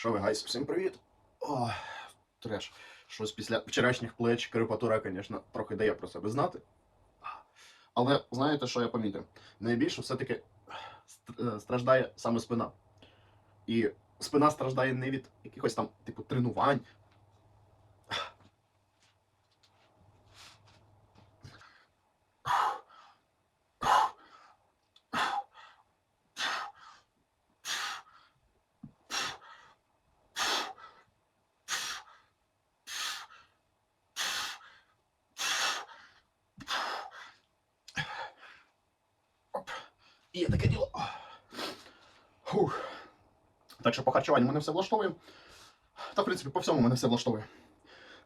Що ви, гайс, всім привіт. О, треш. Щось після вчорашніх плеч крипатура, звісно, трохи дає про себе знати. Але знаєте, що я помітив? Найбільше все-таки е, страждає саме спина. І спина страждає не від якихось там, типу, тренувань. Є таке діло. Фух. Так що по харчуванню мене все влаштовує. Та, в принципі, по всьому мене все влаштовує.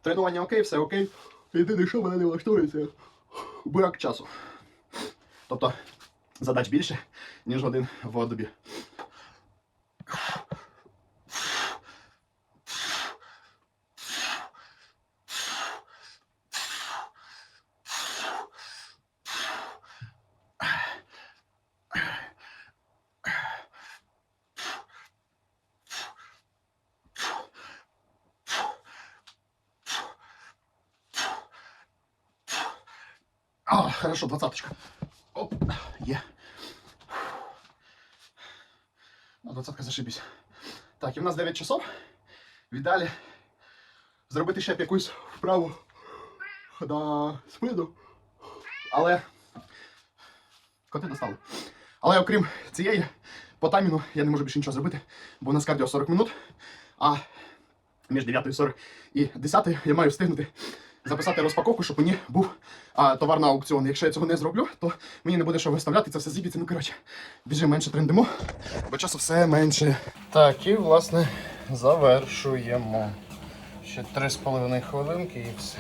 Тренування окей, все окей. Єдине, що мене не влаштовує, це брак часу. Тобто задач більше, ніж один в добі. А, хорошо, двадцаточка. Оп, є. Ну, двадцатка зашибись. Так, і в нас 9 часов. Віддалі зробити ще б якусь вправу на спину. Але. Коти достали. Але окрім цієї, по таймінгу я не можу більше нічого зробити, бо у нас кардіо 40 минут, а між 9.40 і 10 я маю встигнути записати розпаковку, щоб мені був а, товар на аукціон. Якщо я цього не зроблю, то мені не буде що виставляти, це все зіб'ється. Ну коротше, біжимо менше трендимо, бо часу все менше. Так, і власне завершуємо. Ще 3,5 хвилинки і все.